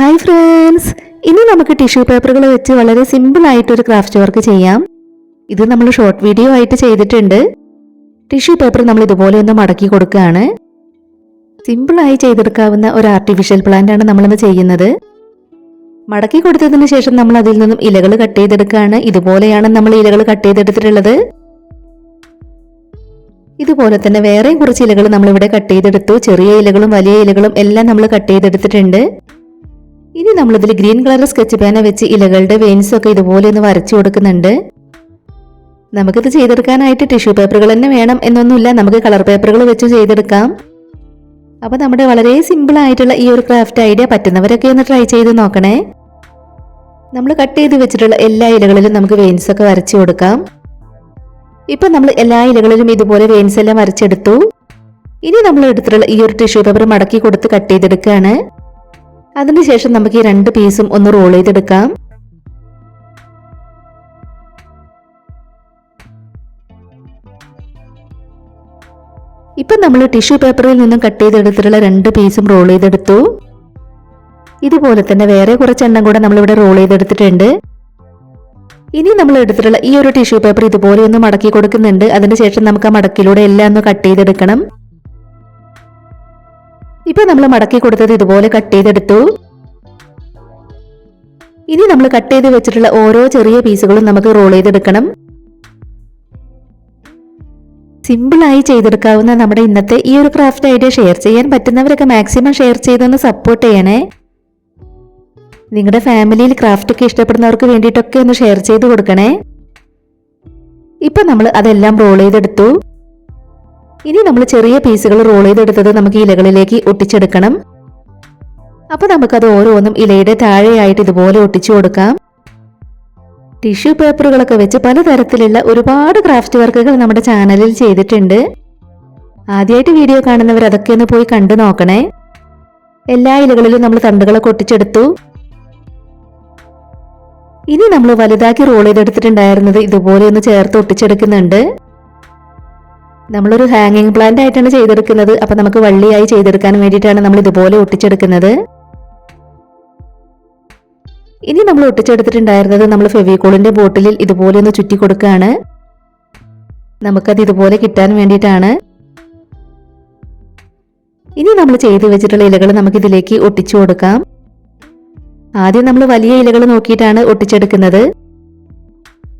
Hi friends ഇനി നമുക്ക് tissue പേപ്പറുകൾ വെച്ച് വളരെ സിമ്പിൾ ആയിട്ടൊരു ക്രാഫ്റ്റ് വർക്ക് ചെയ്യാം. ഇത് നമ്മൾ ഷോർട്ട് വീഡിയോ ആയിട്ട് ചെയ്തിട്ടുണ്ട്. ടിഷ്യൂ പേപ്പർ നമ്മൾ ഇതുപോലെ ഒന്ന് മടക്കി കൊടുക്കുകയാണ്. സിമ്പിളായി ചെയ്തെടുക്കാവുന്ന ഒരു ആർട്ടിഫിഷ്യൽ പ്ലാന്റ് ആണ് നമ്മളിന്ന് ചെയ്യുന്നത്. മടക്കി കൊടുത്തതിന് ശേഷം നമ്മൾ അതിൽ നിന്നും ഇലകൾ കട്ട് ചെയ്തെടുക്കുകയാണ്. ഇതുപോലെയാണ് നമ്മൾ ഇലകൾ കട്ട് ചെയ്തെടുത്തിട്ടുള്ളത്. ഇതുപോലെ തന്നെ വേറെയും കുറച്ച് ഇലകൾ നമ്മളിവിടെ കട്ട് ചെയ്തെടുത്തു. ചെറിയ ഇലകളും വലിയ ഇലകളും എല്ലാം നമ്മൾ കട്ട് ചെയ്തെടുത്തിട്ടുണ്ട്. ഇനി നമ്മളിതിൽ ഗ്രീൻ കളർ സ്കെച്ച് പേന വെച്ച് ഇലകളുടെ വെയിൻസ് ഒക്കെ ഇതുപോലെ ഒന്ന് വരച്ചു കൊടുക്കുന്നുണ്ട്. നമുക്കിത് ചെയ്തെടുക്കാനായിട്ട് ടിഷ്യൂ പേപ്പറുകൾ തന്നെ വേണം എന്നൊന്നുമില്ല. നമുക്ക് കളർ പേപ്പറുകൾ വെച്ച് ചെയ്തെടുക്കാം. അപ്പോൾ നമ്മുടെ വളരെ സിമ്പിൾ ആയിട്ടുള്ള ഈ ഒരു ക്രാഫ്റ്റ് ഐഡിയ പറ്റുന്നവരൊക്കെ ഒന്ന് ട്രൈ ചെയ്ത് നോക്കണേ. നമ്മൾ കട്ട് ചെയ്ത് വെച്ചിട്ടുള്ള എല്ലാ ഇലകളിലും നമുക്ക് വെയിൻസ് ഒക്കെ വരച്ചു കൊടുക്കാം. ഇപ്പൊ നമ്മൾ എല്ലാ ഇലകളിലും ഇതുപോലെ വെയിൻസ് എല്ലാം വരച്ചെടുത്തു. ഇനി നമ്മൾ എടുത്തിട്ടുള്ള ഈ ഒരു ടിഷ്യൂ പേപ്പർ മടക്കി കൊടുത്ത് കട്ട് ചെയ്തെടുക്കുകയാണ് അതിനുശേഷം നമുക്ക് ഈ രണ്ട് പീസും ഒന്ന് റോൾ ചെയ്തെടുക്കാം. ഇപ്പൊ നമ്മൾ ടിഷ്യൂ പേപ്പറിൽ നിന്നും കട്ട് ചെയ്തെടുത്തിട്ടുള്ള രണ്ട് പീസും റോൾ ചെയ്തെടുത്തു. ഇതുപോലെ തന്നെ വേറെ കുറച്ച് കുറച്ചെണ്ണം കൂടെ നമ്മൾ ഇവിടെ റോൾ ചെയ്തെടുത്തിട്ടുണ്ട്. ഇനി നമ്മൾ എടുത്തിട്ടുള്ള ഈ ഒരു ടിഷ്യൂ പേപ്പർ ഇതുപോലെ ഒന്ന് മടക്കി കൊടുക്കുന്നുണ്ട്. അതിനുശേഷം നമുക്ക് ആ മടക്കിലൂടെ എല്ലാം ഒന്ന് കട്ട് ചെയ്തെടുക്കണം. ഇപ്പൊ നമ്മൾ മടക്കി കൊടുത്തത് ഇതുപോലെ കട്ട് ചെയ്തെടുത്തു. ഇനി നമ്മൾ കട്ട് ചെയ്ത് വെച്ചിട്ടുള്ള ഓരോ ചെറിയ പീസുകളും നമുക്ക് റോൾ ചെയ്തെടുക്കണം. സിമ്പിളായി ചെയ്തെടുക്കാവുന്ന നമ്മുടെ ഇന്നത്തെ ഈ ഒരു ക്രാഫ്റ്റ് ഐഡിയ ഷെയർ ചെയ്യാൻ പറ്റുന്നവരൊക്കെ മാക്സിമം ഷെയർ ചെയ്തൊന്ന് സപ്പോർട്ട് ചെയ്യണേ. നിങ്ങളുടെ ഫാമിലിയിൽ ക്രാഫ്റ്റ് ഒക്കെ ഇഷ്ടപ്പെടുന്നവർക്ക് വേണ്ടിയിട്ടൊക്കെ ഒന്ന് ഷെയർ ചെയ്ത് കൊടുക്കണേ. ഇപ്പൊ നമ്മൾ അതെല്ലാം റോൾ ചെയ്തെടുത്തു. ഇനി നമ്മൾ ചെറിയ പീസുകൾ റോൾ ചെയ്തെടുത്തത് നമുക്ക് ഇലകളിലേക്ക് ഒട്ടിച്ചെടുക്കണം. അപ്പൊ നമുക്കത് ഓരോന്നും ഇലയുടെ താഴെയായിട്ട് ഇതുപോലെ ഒട്ടിച്ചു കൊടുക്കാം. ടിഷ്യൂ പേപ്പറുകളൊക്കെ വെച്ച് പലതരത്തിലുള്ള ഒരുപാട് ക്രാഫ്റ്റ് വർക്കുകൾ നമ്മുടെ ചാനലിൽ ചെയ്തിട്ടുണ്ട്. ആദ്യമായിട്ട് വീഡിയോ കാണുന്നവർ അതൊക്കെ ഒന്ന് പോയി കണ്ടു നോക്കണേ. എല്ലാ ഇലകളിലും നമ്മൾ തണ്ടുകളൊക്കെ ഒട്ടിച്ചെടുത്തു. ഇനി നമ്മൾ വലുതാക്കി റോൾ ചെയ്തെടുത്തിട്ടുണ്ടായിരുന്നത് ഇതുപോലെ ഒന്ന് ചേർത്ത് ഒട്ടിച്ചെടുക്കുന്നുണ്ട്. നമ്മളൊരു ഹാങ്ങിങ് പ്ലാന്റ് ആയിട്ടാണ് ചെയ്തെടുക്കുന്നത്. അപ്പൊ നമുക്ക് വള്ളിയായി ചെയ്തെടുക്കാൻ വേണ്ടിയിട്ടാണ് നമ്മൾ ഇതുപോലെ ഒട്ടിച്ചെടുക്കുന്നത്. ഇനി നമ്മൾ ഒട്ടിച്ചെടുത്തിട്ടുണ്ടായിരുന്നത് നമ്മൾ ഫെവിക്കോളിന്റെ ബോട്ടിലിൽ ഇതുപോലെ ഒന്ന് ചുറ്റി കൊടുക്കുകയാണ്. നമുക്കത് ഇതുപോലെ കിട്ടാൻ വേണ്ടിയിട്ടാണ്. ഇനി നമ്മൾ ചെയ്തു വെച്ചിട്ടുള്ള ഇലകൾ നമുക്ക് ഇതിലേക്ക് ഒട്ടിച്ചു കൊടുക്കാം. ആദ്യം നമ്മൾ വലിയ ഇലകൾ നോക്കിയിട്ടാണ് ഒട്ടിച്ചെടുക്കുന്നത്.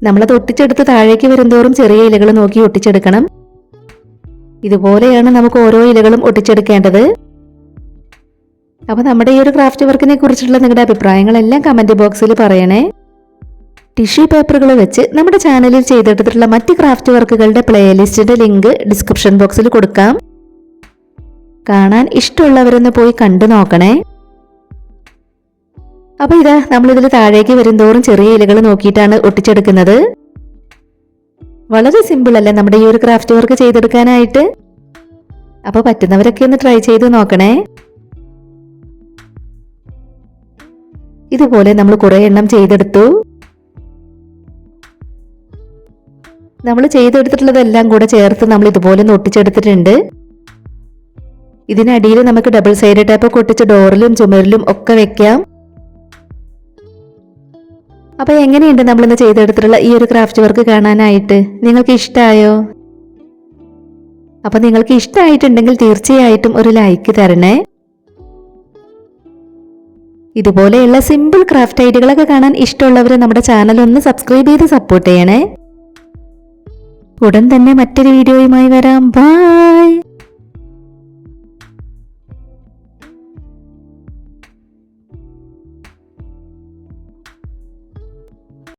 നമ്മളത് ഒട്ടിച്ചെടുത്ത് താഴേക്ക് വരുന്തോറും ചെറിയ ഇലകൾ നോക്കി ഒട്ടിച്ചെടുക്കണം. ഇതുപോലെയാണ് നമുക്ക് ഓരോ ഇലകളും ഒട്ടിച്ചെടുക്കേണ്ടത്. അപ്പോൾ നമ്മുടെ ഈ ഒരു ക്രാഫ്റ്റ് വർക്കിനെ കുറിച്ചുള്ള നിങ്ങളുടെ അഭിപ്രായങ്ങളെല്ലാം കമന്റ് ബോക്സിൽ പറയണേ. ടിഷ്യൂ പേപ്പറുകൾ വെച്ച് നമ്മുടെ ചാനലിൽ ചെയ്തെടുത്തിട്ടുള്ള മറ്റ് ക്രാഫ്റ്റ് വർക്കുകളുടെ പ്ലേലിസ്റ്റിന്റെ ലിങ്ക് ഡിസ്ക്രിപ്ഷൻ ബോക്സിൽ കൊടുക്കാം. കാണാൻ ഇഷ്ടമുള്ളവരൊന്ന് പോയി കണ്ടു നോക്കണേ. അപ്പോൾ ഇതാ നമ്മളിതിൽ താഴേക്ക് വരുന്തോറും ചെറിയ ഇലകൾ നോക്കിയിട്ടാണ് ഒട്ടിച്ചെടുക്കുന്നത്. വളരെ സിമ്പിൾ അല്ലേ നമ്മുടെ ഈ ഒരു ക്രാഫ്റ്റ് വർക്ക് ചെയ്തെടുക്കാനായിട്ട്? അപ്പോൾ പറ്റുന്നവരൊക്കെ ഒന്ന് ട്രൈ ചെയ്ത് നോക്കണേ. ഇതുപോലെ നമ്മൾ കുറെ എണ്ണം ചെയ്തെടുത്തു. നമ്മൾ ചെയ്തെടുത്തിട്ടുള്ളതെല്ലാം കൂടെ ചേർത്ത് നമ്മൾ ഇതുപോലെ ഒന്ന് ഒട്ടിച്ചെടുത്തിട്ടുണ്ട്. ഇതിനടിയിൽ നമുക്ക് ഡബിൾ സൈഡ് ടാപ്പ് ഒട്ടിച്ച് ഡോറിലും ചുമരിലും ഒക്കെ വെക്കാം. അപ്പൊ എങ്ങനെയുണ്ട് നമ്മളിന്ന് ചെയ്തെടുത്തിട്ടുള്ള ഈ ഒരു ക്രാഫ്റ്റ് വർക്ക് കാണാനായിട്ട്? നിങ്ങൾക്ക് ഇഷ്ടമായോ അപ്പൊ നിങ്ങൾക്ക് ഇഷ്ടമായിട്ടുണ്ടെങ്കിൽ തീർച്ചയായിട്ടും ഒരു ലൈക്ക് തരണേ. ഇതുപോലെയുള്ള സിമ്പിൾ ക്രാഫ്റ്റ് ഐഡിയകളൊക്കെ കാണാൻ ഇഷ്ടമുള്ളവർ നമ്മുടെ ചാനൽ ഒന്ന് സബ്സ്ക്രൈബ് ചെയ്ത് സപ്പോർട്ട് ചെയ്യണേ. ഉടൻ തന്നെ മറ്റൊരു വീഡിയോയുമായി വരാം. ബൈ